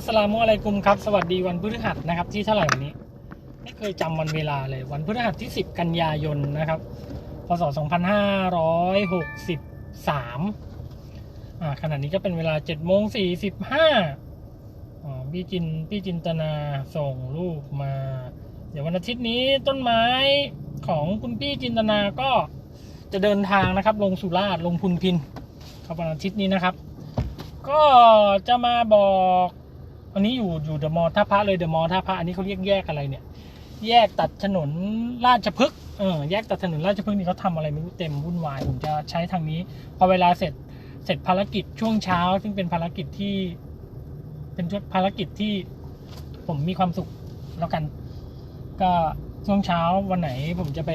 อัสลามุอะลัยกุมครับ สวัสดีวันพฤหัสนะครับที่เท่าไหร่วันนี้ ไม่เคยจำวันเวลาเลย วันพฤหัสที่ 10 กันยายนนะครับ พศ 2563อ่าขณะนี้ก็เป็นเวลา7โมง45อ่าพี่จินพี่จินตนาส่งรูปมา เดี๋ยววันอาทิตย์นี้ต้นไม้ของคุณพี่จินตนาก็จะเดินทางนะครับ ลงสุราษฎร์ลงพุนพินครับวันอาทิตย์นี้นะครับ ก็จะมาบอก อันนี้อยู่อยู่เดอะมอลล์ท่าพระเลยเดอะมอลล์ท่าพระอันนี้เขาเรียกแยกอะไรเนี่ย แยกตัดถนนราชพฤกษ์เออแยกตัดถนนราชพฤกษ์นี่เขาทำอะไรไม่รู้เต็มวุ่นวายผมจะใช้ทางนี้ พอเวลาเสร็จเสร็จภารกิจช่วงเช้า ซึ่งเป็นภารกิจที่ เป็นภารกิจที่ผมมีความสุขแล้วกัน ก็ช่วงเช้าวันไหนผมจะไป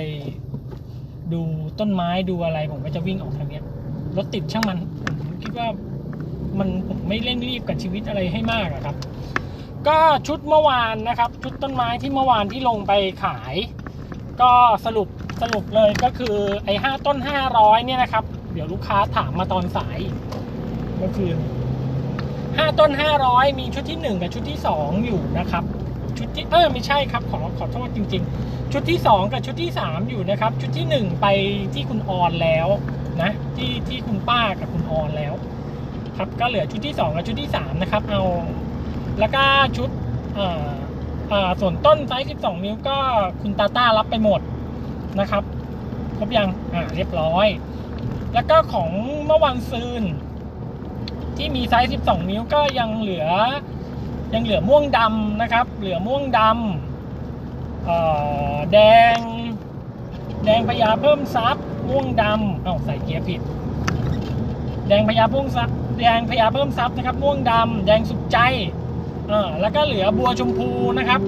ดูต้นไม้ดูอะไร ผมก็จะวิ่งออกทางเนี้ยรถติดช่างมันผมคิดว่า มันผมไม่เร่งรีบกับชีวิตอะไรให้มากอะครับ ก็ชุดเมื่อวานนะครับ ชุดต้นไม้ที่เมื่อวานที่ลงไปขาย ก็สรุปสรุปเลยก็คือไอ้ห้าต้นห้าร้อยเนี่ยนะครับ เดี๋ยวลูกค้าถามมาตอนสาย ก็คือห้าต้นห้าร้อยมีชุดที่หนึ่งกับชุดที่สองอยู่นะครับ ชุดที่เออไม่ใช่ครับขอขอโทษจริง ๆ ชุดที่สองกับชุดที่สามอยู่นะครับ ชุดที่หนึ่งไปที่คุณออนแล้วนะที่ที่คุณป้ากับคุณออนแล้ว ครับก็เหลือชุดที่สองกับชุดที่สามนะครับ เอาแล้วก็ชุดส่วนต้นไซส์ 12 นิ้วก็คุณตาต้ารับไปหมดนะครับ ครบยังอ่าเรียบร้อย แล้วก็ของเมื่อวันซืน ที่มีไซส์ 12 นิ้วก็ยังเหลือ ยังเหลือม่วงดำนะครับ เหลือม่วงดำแดง แดงพญาเพิ่มซับม่วงดำเอ้าใส่เกียร์ผิด แดงพญาเพิ่มซับ แดงพญาเพิ่มซับนะครับ ม่วงดำแดงสุดใจอ่าแล้วก็เหลือบัวชมพูนะครับ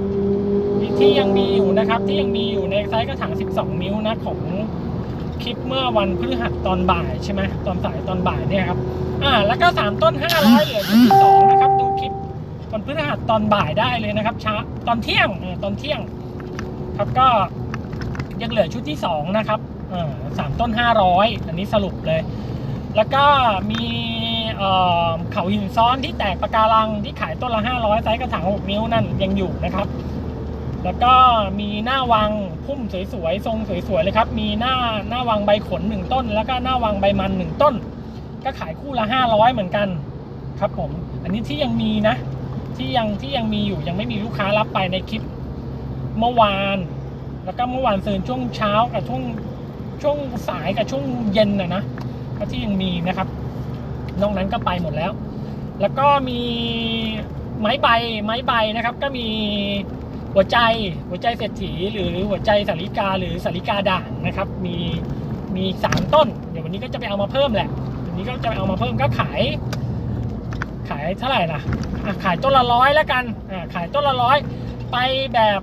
ที่ยังมีอยู่นะครับ ที่ยังมีอยู่ในไซส์กระถาง 12 นิ้วนะของคลิปเมื่อวันพฤหัสตอนบ่ายใช่ไหมตอนสายตอนบ่ายเนี่ยครับอ่าแล้วก็สามต้น500เหลือชุดที่สองนะครับ ดูคลิปวันพฤหัสตอนบ่ายได้เลยนะครับช้าตอนเที่ยงตอนเที่ยง ครับก็ยังเหลือชุดที่สองนะครับอ่าสามต้น500อันนี้สรุปเลย แล้วก็มี เขาหินซ้อนที่แตกปะการังที่ขายต้นละ 500 ไซส์กระถาง 6 นิ้วนั่นยังอยู่นะครับ แล้วก็มีหน้าวังพุ่มสวยๆ ทรงสวยๆ เลยครับ มีหน้าหน้าวังใบขนหนึ่งต้น แล้วก็หน้าวังใบมันหนึ่งต้น ก็ขายคู่ละ 500 เหมือนกันครับผม อันนี้ที่ยังมีนะ ที่ยังที่ยังมีอยู่ยังไม่มีลูกค้ารับไปในคลิปเมื่อวาน แล้วก็เมื่อวานเซินช่วงเช้ากับช่วงช่วงสายกับช่วงเย็นนะนะก็ที่ยังมีนะครับ นอกนั้นก็ไปหมดแล้ว แล้วก็มีไม้ใบไม้ใบนะครับ ก็มีหัวใจหัวใจเศรษฐีหรือหัวใจสาริกาหรือสาริกาด่างนะครับ มีมีสามต้น เดี๋ยววันนี้ก็จะไปเอามาเพิ่มแหละวันนี้ก็จะไปเอามาเพิ่มก็ขาย ขายเท่าไหร่นะอะขายต้นละร้อยแล้วกันขายต้นละร้อยไปแบบ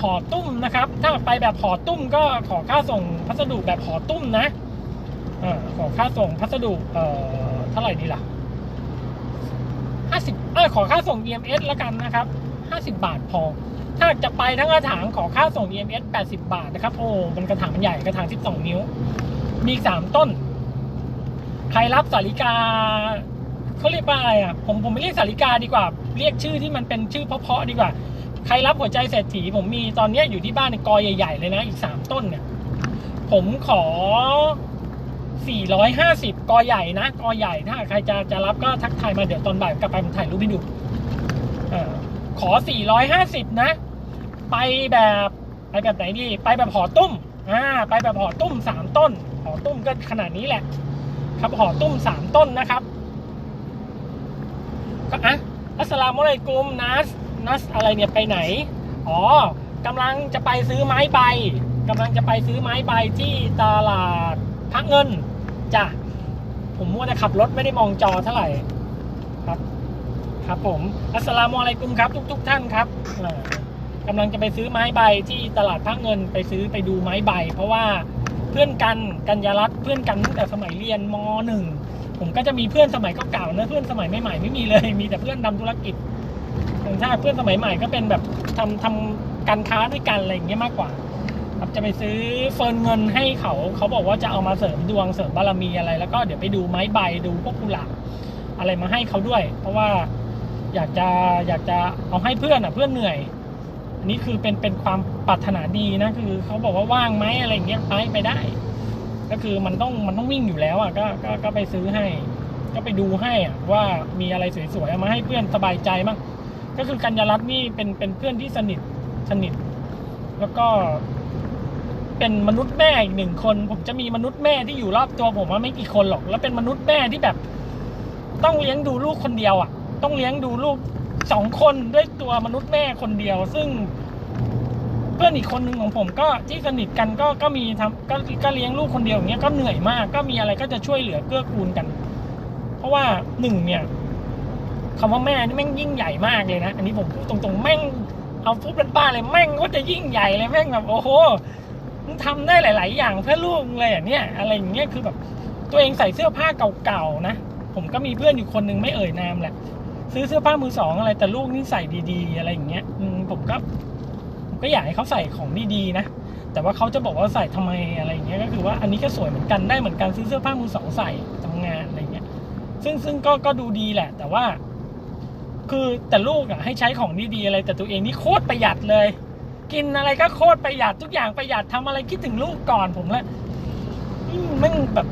ห่อตุ้มนะครับ ถ้าไปแบบห่อตุ้มก็ขอค่าส่งพัสดุแบบห่อตุ้มนะอขอค่าส่งพัสดุเอ่อ เท่าไหร่ดีล่ะห้าสิบเออขอค่าส่ง EMS แล้วกันนะครับห้าสิบาทพอ ถ้าจะไปทั้งกระถางขอค่าส่ง EMS แปดสิบาทนะครับ โอ้มันกระถางมันใหญ่กระถางสิบสองนิ้ว มีอีกสามต้น ใครรับสาริกาเขาเรียกว่าอะไรอะ ผมผมไม่เรียกสาริกาดีกว่า เรียกชื่อที่มันเป็นชื่อเพราะๆดีกว่า ใครรับหัวใจเศรษฐีผมมีตอนนี้อยู่ที่บ้านในกอใหญ่ๆเลยนะ อีกสามต้นเนี่ย ผมขอ 450 กอใหญ่นะ กอใหญ่ถ้าใครจะจะรับก็ทักทายมาเดี๋ยวตอนบ่ายกลับไปผมถ่ายรูปให้ดูออขอ 450 นะ ไปแบบไปแบบไหนดี ไปแบบห่อตุ้มอ่าไปแบบห่อตุ้ม 3 ต้นห่อตุ้มก็ขนาดนี้แหละ ครับห่อตุ้ม 3 ต้นนะครับก็อะอัสสลามุอะลัยกุมนัสนัสอะไรเนี่ยไปไหน อ๋อกำลังจะไปซื้อไม้ใบกำลังจะไปซื้อไม้ใบที่ตลาดพระเงิน จ้ะผมมัวแต่ขับรถไม่ได้มองจอเท่าไหร่ครับ ครับผมอัสลามุอะลัยกุมครับ ทุก ๆ ท่านครับอ่ากำลังจะไปซื้อไม้ใบที่ตลาดพระเงินไปซื้อไปดูไม้ใบ เพราะว่าเพื่อนกันกัญญารัตน์เพื่อนกันตั้งแต่สมัยเรียนมหนึ่งผมก็จะมีเพื่อนสมัยเก่าๆนะเพื่อนสมัยใหม่ๆไม่มีเลยมีแต่เพื่อนทำธุรกิจถ้าเพื่อนสมัยใหม่ก็เป็นแบบทำทำการค้าด้วยกันอะไรอย่างเงี้ยมากกว่า ครับจะไปซื้อเฟิร์นเงินให้เขาเขาบอกว่าจะเอามาเสริมดวงเสริมบารมีอะไร แล้วก็เดี๋ยวไปดูไม้ใบดูพวกกุหลาบอะไรมาให้เขาด้วย เพราะว่าอยากจะอยากจะเอาให้เพื่อนอะเพื่อนเหนื่อยอันนี้คือเป็นเป็นความปรารถนาดีนะคือเขาบอกว่าว่างไหมอะไรเงี้ยไปไปได้ ก็คือมันต้องมันต้องวิ่งอยู่แล้วอะก็ก็ก็ไปซื้อให้ ก็ไปดูให้อะว่ามีอะไรสวยๆเอามาให้เพื่อนสบายใจบ้างก็คือกัญญารัตน์นี่เป็นเป็นเพื่อนที่สนิทสนิท แล้วก็ เป็นมนุษย์แม่อีกหนึ่งคน ผมจะมีมนุษย์แม่ที่อยู่รอบตัวผมว่าไม่กี่คนหรอก แล้วเป็นมนุษย์แม่ที่แบบ ต้องเลี้ยงดูลูกคนเดียวอะ ต้องเลี้ยงดูลูกสองคนด้วยตัวมนุษย์แม่คนเดียว ซึ่ง เพื่อนอีกคนหนึ่งของผมก็ที่สนิทกันก็ก็มีทำก็ก็เลี้ยงลูกคนเดียวอย่างเงี้ยก็เหนื่อยมาก ก็มีอะไรก็จะช่วยเหลือเกื้อกูลกัน เพราะว่าหนึ่งเนี่ยคำว่าแม่นี่แม่งยิ่งใหญ่มากเลยนะ อันนี้ผมพูดตรงๆ แม่งเอาพูดเป็นบ้าเลยแม่งก็จะยิ่งใหญ่เลยแม่งแบบโอ้โห ทำได้หลาย ๆ อย่างเพื่อลูกเลยอะเนี่ยอะไรอย่างเงี้ยคือแบบตัวเองใส่เสื้อผ้าเก่าๆนะผมก็มีเพื่อนอยู่คนหนึ่งไม่เอ่ยนามแหละซื้อเสื้อผ้ามือสองอะไรแต่ลูกนี่ใส่ดีๆ อะไรอย่างเงี้ยผมก็ผมก็อยากให้เขาใส่ของดีๆนะแต่ว่าเขาจะบอกว่าใส่ทำไมอะไรอย่างเงี้ยก็คือว่าอันนี้ก็สวยเหมือนกันได้เหมือนกันซื้อเสื้อผ้ามือสองใส่ทำงานอะไรเงี้ย ซึ่งซึ่งก็ก็ดูดีแหละ แต่ว่า คือแต่ลูกอะให้ใช้ของดีๆอะไร แต่ตัวเองนี่โคตรประหยัดเลย กินอะไรก็โคตรประหยัดทุกอย่างประหยัดทำอะไรคิดถึงลูกก่อนผมล้วอืมแม่งแบบ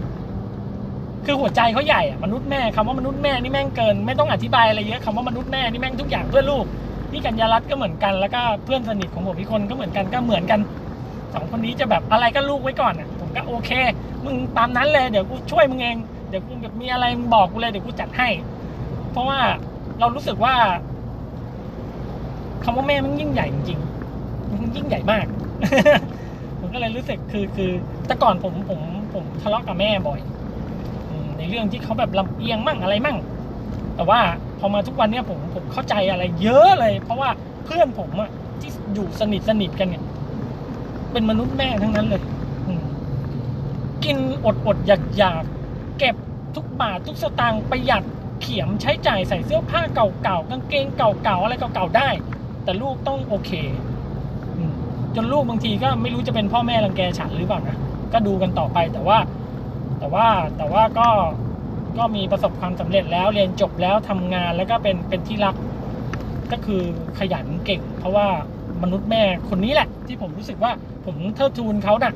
คือหัวใจเขาใหญ่อะมนุษย์แม่คำว่ามนุษย์แม่นี่แม่งเกิน ไม่ต้องอธิบายอะไรเยอะคำว่ามนุษย์แม่นี่แม่งทุกอย่างเพื่อลูกพี่กัญญารัตน์ก็เหมือนกันแล้วก็เพื่อนสนิทของผมอีกคนก็เหมือนกันก็เหมือนกันสองคนนี้จะแบบอะไรก็ลูกไว้ก่อนอะผมก็โอเค มึงตามนั้นเลยเดี๋ยวกูช่วยมึงเองเดี๋ยวกูแบบมีอะไรมึงบอกกูเลยเดี๋ยวกูจัดให้ เพราะว่าเรารู้สึกว่าคำว่าแม่มันยิ่งใหญ่จริง ยิ่งใหญ่มาก ผมก็เลยรู้สึกคือคือแต่ก่อนผมผมผมทะเลาะกับแม่บ่อยในเรื่องที่เขาแบบลำเอียงมั่งอะไรมั่ง แต่ว่าพอมาทุกวันเนี้ยผมผมเข้าใจอะไรเยอะเลย เพราะว่าเพื่อนผมอะที่อยู่สนิทสนิทกันเนี่ยเป็นมนุษย์แม่ทั้งนั้นเลยกินอดอดอยากอยากเก็บทุกบาททุกสตางค์ประหยัดเขียมใช้จ่ายใส่เสื้อผ้าเก่าๆกางเกงเก่าๆอะไรเก่าๆได้ แต่ลูกต้องโอเค จนลูกบางทีก็ไม่รู้จะเป็นพ่อแม่รังแกฉันหรือเปล่านะก็ดูกันต่อไปแต่ว่า แต่ว่าแต่ว่าก็ก็มีประสบความสำเร็จแล้วเรียนจบแล้วทำงานแล้วก็เป็นเป็นที่รัก ก็คือขยันเก่ง เพราะว่ามนุษย์แม่คนนี้แหละ ที่ผมรู้สึกว่าผมเทิดทูนเขาน่ะ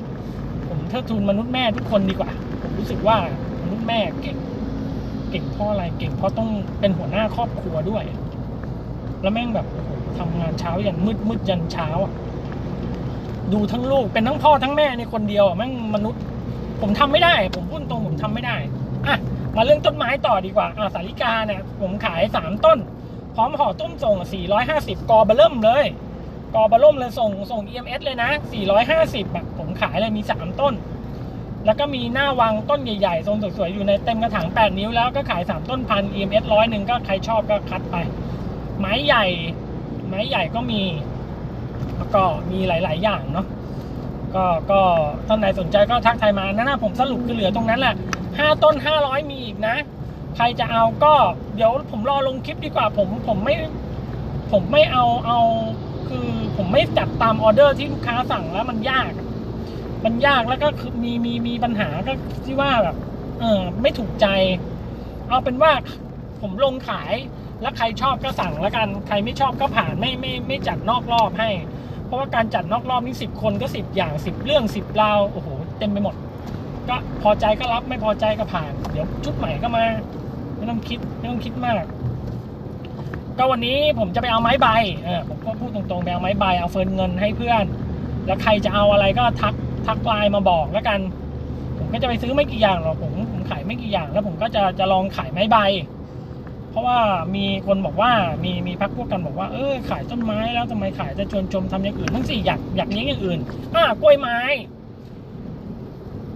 ผมเทิดทูนมนุษย์แม่ทุกคนดีกว่า ผมรู้สึกว่ามนุษย์แม่เก่ง เก่งเพราะอะไรเก่งเพราะต้องเป็นหัวหน้าครอบครัวด้วย แล้วแม่งแบบโอ้โหทำงานเช้ายันมืดมืดยันเช้าอะ ดูทั้งลูกเป็นทั้งพ่อทั้งแม่ในคนเดียวแม่งมนุษย์ ผมทำไม่ได้ ผมพูดตรงผมทำไม่ได้อะมาเรื่องต้นไม้ต่อดีกว่าอะสาลิกาเนี่ยผมขายสามต้น พร้อมห่อต้มส่งสี่ร้อยห้าสิบกอเบลเริ่มเลยกอเบลเริ่มเลยส่งส่ง EMS เลยนะสี่ร้อยห้าสิบอะผมขายเลยมีสามต้น แล้วก็มีหน้าวางต้นใหญ่ๆ ทรงสวยๆ อยู่ในเต็มกระถางแปดนิ้วแล้วก็ขายสามต้นพัน EMS ร้อยหนึ่งก็ใครชอบก็คัดไป ไม้ใหญ่ ไม้ใหญ่ก็มี แล้วก็มีหลาย ๆ อย่างเนาะก็ก็ท่านใดสนใจก็ทักทายมานั่นนะผมสรุปคือเหลือตรงนั้นแหละห้าต้นห้าร้อยมีอีกนะ ใครจะเอาก็เดี๋ยวผมรอลงคลิปดีกว่าผมผมไม่ ผมไม่เอาเอาคือผมไม่จัดตามออเดอร์ที่ลูกค้าสั่งแล้วมันยาก มันยากแล้วก็คือมีมีมีปัญหาก็ที่ว่าแบบเออไม่ถูกใจ เอาเป็นว่าผมลงขาย แล้วใครชอบก็สั่งแล้วกัน ใครไม่ชอบก็ผ่านไม่ไม่ไม่จัดนอกรอบให้ เพราะว่าการจัดนอกรอบนี่สิบคนก็สิบอย่างสิบเรื่องสิบราวโอ้โหเต็มไปหมด ก็พอใจก็รับไม่พอใจก็ผ่าน เดี๋ยวชุดใหม่ก็มา ไม่ต้องคิดไม่ต้องคิดมาก ก็วันนี้ผมจะไปเอาไม้ใบเออผมก็พูดตรงๆไปเอาไม้ใบเอาเฟิร์นเงินให้เพื่อน แล้วใครจะเอาอะไรก็ทักทักไลน์มาบอกแล้วกัน ผมก็จะไปซื้อไม่กี่อย่างหรอกผมผมขายไม่กี่อย่าง แล้วผมก็จะจะลองขายไม้ใบ เพราะว่ามีคนบอกว่ามีมีพักพวกกันบอกว่าเออขายต้นไม้แล้วทำไมขายจะชวนชมทำอย่างอื่นบ้งสิอยากอยากเลี้ยงอย่างอื่นอ่ากล้วยไม้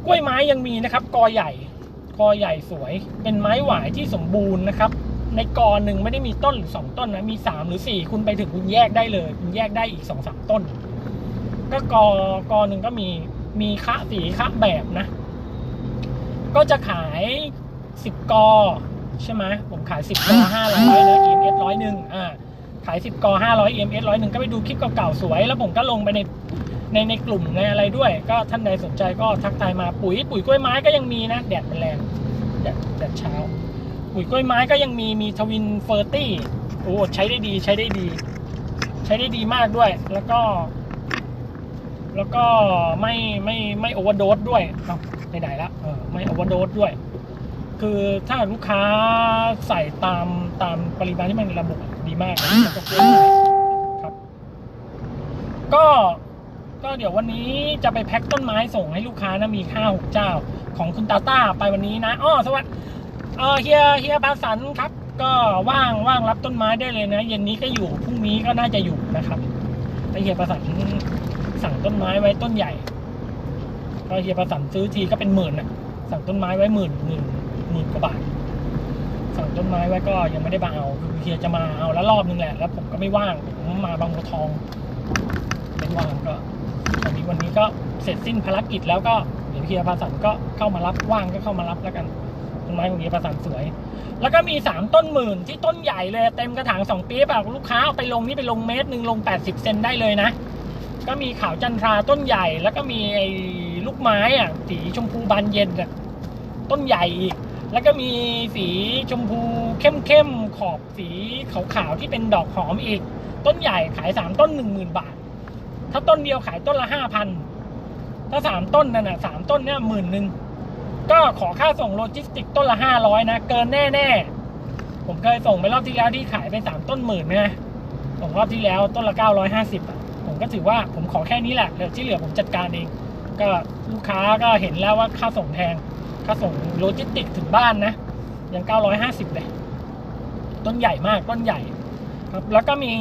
กล้วยไม้ยังมีนะครับ กอใหญ่กอใหญ่สวย เป็นไม้หวายที่สมบูรณ์นะครับ ในกอหนึ่งไม่ได้มีต้นหรือสองต้นนะมีสามหรือสี่คุณไปถึงคุณแยกได้เลย คุณแยกได้อีกสองสามต้น ก็กอกอหนึ่งก็มีมีคะสีคะแบบนะ ก็จะขายสิบกอ ใช่ไหมผมขายสิบกอห้าร้อยนะ EMS ร้อยหนึ่งอ่าขายสิบกอห้าร้อย EMS ร้อยหนึ่งก็ไปดูคลิปเก่าๆสวย แล้วผมก็ลงไปในในในกลุ่มในอะไรด้วย ก็ท่านใดสนใจก็ทักทายมาปุ๋ยปุ๋ยกล้วยไม้ก็ยังมีนะ แดดมันแรงแดดแดดเช้า ปุ๋ยกล้วยไม้ก็ยังมีมีทวินเฟอร์ตี้โอ้ใช้ได้ดีใช้ได้ดี ใช้ได้ดีมากด้วย แล้วก็ แล้วก็ไม่ไม่ไม่โอเวอร์โดสด้วยเอ้าไหนๆละเออไม่โอเวอร์โดสด้วย คือถ้าลูกค้าใส่ตามตามปริมาณที่มันระบุดีมากเลยแล้วก็เพิ่มครับ ก็ก็เดี๋ยววันนี้จะไปแพ็คต้นไม้ส่งให้ลูกค้านะมีห้าหกเจ้า ของคุณตาต้าไปวันนี้นะอ้อสวัสดีเออเฮียเฮียพาสันครับ ก็ว่างว่างรับต้นไม้ได้เลยนะ เย็นนี้ก็อยู่พรุ่งนี้ก็น่าจะอยู่นะครับแต่เฮียประสันสั่งต้นไม้ไว้ต้นใหญ่ก็เฮียประสันซื้อทีก็เป็นหมื่นน่ะ สั่งต้นไม้ไว้หมื่นหมื่น หมื่นกว่าบาทสั่งต้นไม้ไว้ก็ยังไม่ได้มาเอาคือเฮียจะมาเอาแล้วรอบนึงแหละ แล้วผมก็ไม่ว่างผมมาบางบัวทองไม่ว่างก็วันนี้วันนี้ก็เสร็จสิ้นภารกิจแล้วก็เดี๋ยวเฮียประสันก็เข้ามารับว่างก็เข้ามารับแล้วกันต้นไม้ของเฮียประสันสวย แล้วก็มีสามต้นหมื่นที่ต้นใหญ่เลยเต็มกระถางสองปี๊บอะลูกค้าเอาไปลงนี่ไปลงเมตรหนึ่งลงแปดสิบเซนได้เลยนะก็มีขาวจันทราต้นใหญ่แล้วก็มีไอ้ลูกไม้อะสีชมพูบานเย็นอะต้นใหญ่อีก แล้วก็มีสีชมพูเข้มๆขอบสีขาวๆที่เป็นดอกหอมอีก ต้นใหญ่ขายสามต้นหนึ่งหมื่นบาท ถ้าต้นเดียวขายต้นละห้าพันถ้าสามต้นนั่นน่ะสามต้นเนี่ยหมื่นหนึ่งก็ขอค่าส่งโลจิสติกต้นละห้าร้อยนะ เกินแน่ๆ ผมเคยส่งไปรอบที่แล้วที่ขายไปสามต้นหมื่นนะส่งรอบที่แล้วต้นละเก้าร้อยห้าสิบอะผมก็ถือว่าผมขอแค่นี้แหละเดี๋ยวที่เหลือผมจัดการเอง ก็ลูกค้าก็เห็นแล้วว่าค่าส่งแพง ค่าส่งโลจิสติกถึงบ้านนะ ยัง 950 เลย ต้นใหญ่มากต้นใหญ่ ครับ แล้วก็มี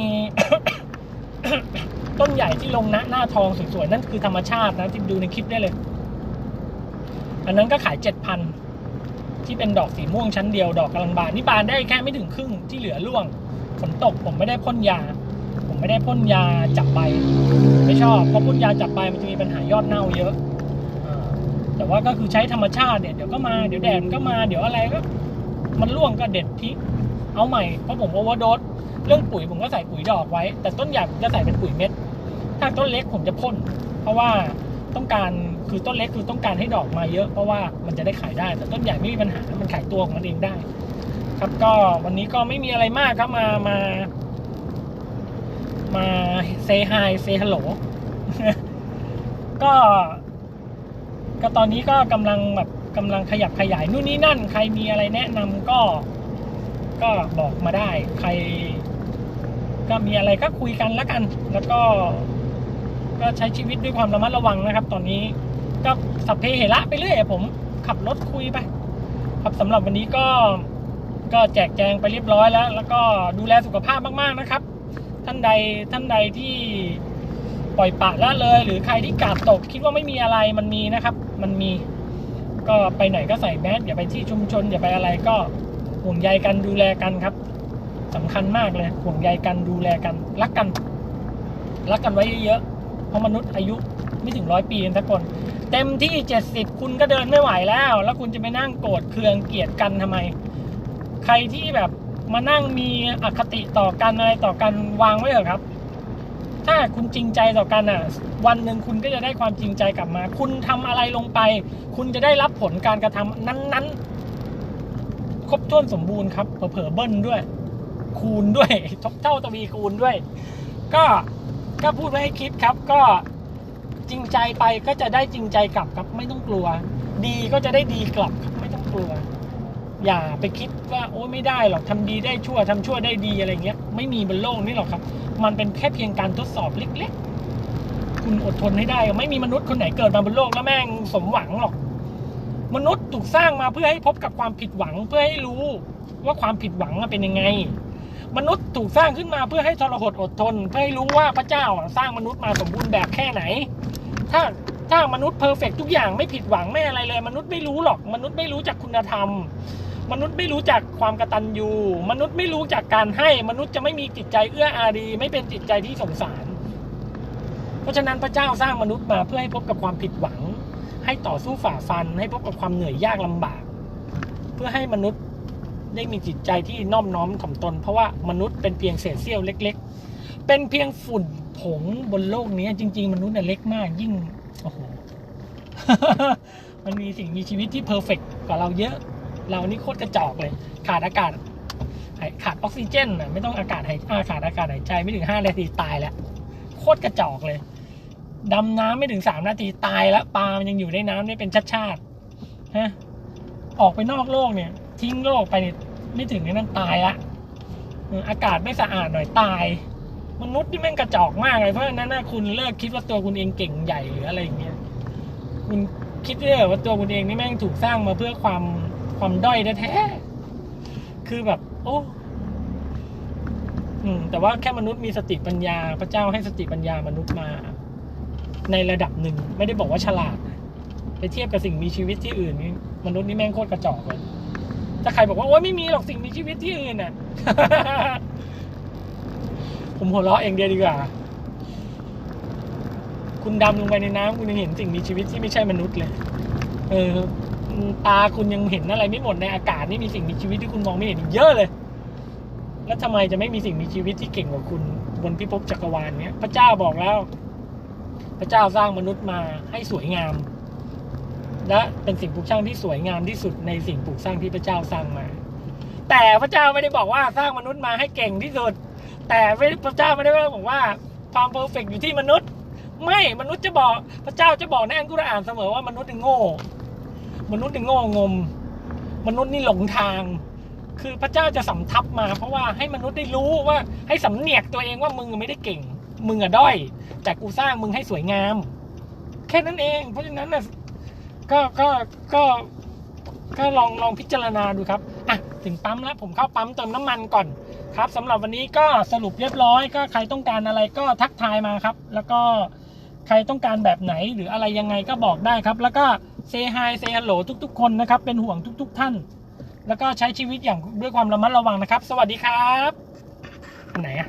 ต้นใหญ่ที่ลงนะหน้าทองสวยๆ นั่นคือธรรมชาตินะที่ดูในคลิปได้เลย อันนั้นก็ขาย 7,000 ที่เป็นดอกสีม่วงชั้นเดียวดอกกำลังบานนี่บานได้แค่ไม่ถึงครึ่งที่เหลือร่วงฝนตกผมไม่ได้พ่นยา ผมไม่ได้พ่นยาจับใบ ไม่ชอบเพราะพ่นยาจับใบมันจะมีปัญหายอดเน่าเยอะ แต่ว่าก็คือใช้ธรรมชาติเนี่ยเดี๋ยวก็มาเดี๋ยวแดดมันก็มาเดี๋ยวอะไรก็ มันร่วงก็เด็ดทิ้งเอาใหม่เพราะผมโอเวอร์โดสเรื่องปุ๋ยผมก็ใส่ปุ๋ยดอกไว้ แต่ต้นใหญ่ผมจะใส่เป็นปุ๋ยเม็ด ถ้าต้นเล็กผมจะพ่นเพราะว่าต้องการคือต้นเล็กคือต้องการให้ดอกมาเยอะเพราะว่ามันจะได้ขายได้ แต่ต้นใหญ่ไม่มีปัญหามันขายตัวของมันเองได้ ครับก็วันนี้ก็ไม่มีอะไรมากครับมามา มาเซฮายเซฮัลโหลก็ ก็ตอนนี้ก็กำลังแบบกำลังขยับขยายนู่นนี่นั่น ใครมีอะไรแนะนำก็ ก็บอกมาได้ ใคร ก็มีอะไรก็คุยกันแล้วกัน แล้วก็ ก็ใช้ชีวิตด้วยความระมัดระวังนะครับ ตอนนี้ก็สัพเพเหระไปเรื่อยผมขับรถคุยไปครับสำหรับวันนี้ก็ก็แจกแจงไปเรียบร้อยแล้ว แล้วก็ดูแลสุขภาพมาก ๆ นะครับ ท่านใดท่านใดที่ ปล่อยปะละเลย หรือใครที่กาดตกคิดว่าไม่มีอะไรมันมีนะครับ มันมีก็ไปไหนก็ใส่แมสอย่าไปที่ชุมชน อย่าไปอะไรก็ห่วงใยกันดูแลกันครับสำคัญมากเลยห่วงใยกันดูแลกันรักกันรักกันไว้เยอะๆเพราะมนุษย์อายุไม่ถึงร้อยปีกันสักคน เต็มที่เจ็ดสิบคุณก็เดินไม่ไหวแล้ว แล้วคุณจะไปนั่งโกรธเคืองเกลียดกันทำไม ใครที่แบบมานั่งมีอคติต่อกันอะไรต่อกันวางไว้เถอะครับ ถ้าคุณจริงใจต่อกันอะ วันหนึ่งคุณก็จะได้ความจริงใจกลับมา คุณทำอะไรลงไป คุณจะได้รับผลการกระทำนั้นๆ ครบถ้วนสมบูรณ์ครับเผลอเบิ้ลด้วย คูณด้วยทบเท่าตวีคูณด้วย ก็ก็พูดไว้ให้คิดครับ ก็จริงใจไปก็จะได้จริงใจกลับครับไม่ต้องกลัว ดีก็จะได้ดีกลับครับไม่ต้องกลัว อย่าไปคิดว่าโอ้ไม่ได้หรอกทำดีได้ชั่วทำชั่วได้ดีอะไรเงี้ย ไม่มีบนโลกนี้หรอกครับ มันเป็นแค่เพียงการทดสอบเล็กๆ คุณอดทนให้ได้ ไม่มีมนุษย์คนไหนเกิดมาบนโลกแล้วแม่งสมหวังหรอก มนุษย์ถูกสร้างมาเพื่อให้พบกับความผิดหวังเพื่อให้รู้ว่าความผิดหวังเป็นยังไง มนุษย์ถูกสร้างขึ้นมาเพื่อให้ทรหดอดทน เพื่อให้รู้ว่าพระเจ้าสร้างมนุษย์มาสมบูรณ์แบบแค่ไหน ถ้าถ้ามนุษย์เพอร์เฟกทุกอย่างไม่ผิดหวังไม่อะไรเลย มนุษย์ไม่รู้หรอก มนุษย์ไม่รู้จักคุณธรรม มนุษย์ไม่รู้จักความกตัญญู มนุษย์ไม่รู้จักการให้ มนุษย์จะไม่มีจิตใจเอื้ออารี ไม่เป็นจิตใจที่สงสาร เพราะฉะนั้นพระเจ้าสร้างมนุษย์มาเพื่อให้พบกับความผิดหวัง ให้ต่อสู้ฝ่าฟัน ให้พบกับความเหนื่อยยากลำบาก เพื่อให้มนุษย์ได้มีจิตใจที่น้อมน้อมถ่อมตน เพราะว่ามนุษย์เป็นเพียงเศษเสี้ยวเล็ก ๆ เป็นเพียงฝุ่นผงบนโลกนี้จริง ๆ มนุษย์เนี่ยเล็กมากยิ่งโอ้โหมันมีสิ่งมีชีวิตที่เพอร์เฟกกว่าเราเยอะ เรานี่โคตรกระจอกเลย ขาดอากาศขาดออกซิเจนอะไม่ต้องอากาศหายอาขาดอากาศหายใจไม่ถึงห้านาทีตายแล้วโคตรกระจอกเลยดำน้ำไม่ถึงสามนาทีตายแล้วปลามันยังอยู่ในน้ำนี่เป็นชาติชาติฮะออกไปนอกโลกเนี่ย ทิ้งโลกไปเนี่ยไม่ถึงในนั้นตายละอากาศไม่สะอาดหน่อยตาย มนุษย์ที่แม่งกระจอกมากเลยเพราะฉะนั้นนะคุณเลิกคิดว่าตัวคุณเองเก่งใหญ่หรืออะไรอย่างเงี้ยคุณคิดเอว่าตัวคุณเองนี่แม่งถูกสร้างมาเพื่อความ ความด้อยแท้ๆคือแบบ โอ้อแต่ว่าแค่มนุษย์มีสติปัญญา พระเจ้าให้สติปัญญามนุษย์มา ในระดับหนึ่ง ไม่ได้บอกว่าฉลาดนะไปเทียบกับสิ่งมีชีวิตที่อื่นนี่มนุษย์นี่แม่งโคตรกระจอกเลยถ้าใครบอกว่าโอ้ยไม่มีหรอกสิ่งมีชีวิตที่อื่นน่ะ ผมหัวเราะเองเดียวดีกว่า คุณดำลงไปในน้ำคุณยังเห็นสิ่งมีชีวิตที่ไม่ใช่มนุษย์เลย เออ ตาคุณยังเห็นอะไรไม่หมดในอากาศนี่มีสิ่งมีชีวิตที่คุณมองไม่เห็นเยอะเลย แล้วทำไมจะไม่มีสิ่งมีชีวิตที่เก่งกว่าคุณบนพิภพจักรวาลเนี้ย พระเจ้าบอกแล้ว พระเจ้าสร้างมนุษย์มาให้สวยงาม และเป็นสิ่งปลูกสร้างที่สวยงามที่สุดในสิ่งปลูกสร้างที่พระเจ้าสร้างมา แต่พระเจ้าไม่ได้บอกว่าสร้างมนุษย์มาให้เก่งที่สุด แต่พระเจ้าไม่ได้บอกว่าความเพอร์เฟกอยู่ที่มนุษย์ ไม่มนุษย์จะบอกพระเจ้าจะบอกในอันกุรอานเสมอว่ามนุษย์โง่ มนุษย์นี่โง่งม มนุษย์นี่หลงทาง คือพระเจ้าจะสำทับมา เพราะว่าให้มนุษย์ได้รู้ว่าให้สำเนียกตัวเองว่ามึงไม่ได้เก่ง มึงอะด้อย แต่กูสร้างมึงให้สวยงาม แค่นั้นเอง เพราะฉะนั้นน่ะก็ก็ก็ก็ลองลองพิจารณาดูครับอะถึงปั๊มแล้วผมเข้าปั๊มเติมน้ำมันก่อนครับสำหรับวันนี้ก็สรุปเรียบร้อย ก็ใครต้องการอะไรก็ทักทายมาครับ แล้วก็ใครต้องการแบบไหนหรืออะไรยังไงก็บอกได้ครับ แล้วก็ เซฮายเซฮัลโหลทุก ๆ คนนะครับ เป็นห่วงทุก ๆ ท่าน แล้วก็ใช้ชีวิตอย่างด้วยความระมัดระวังนะครับ สวัสดีครับ ไหนอะ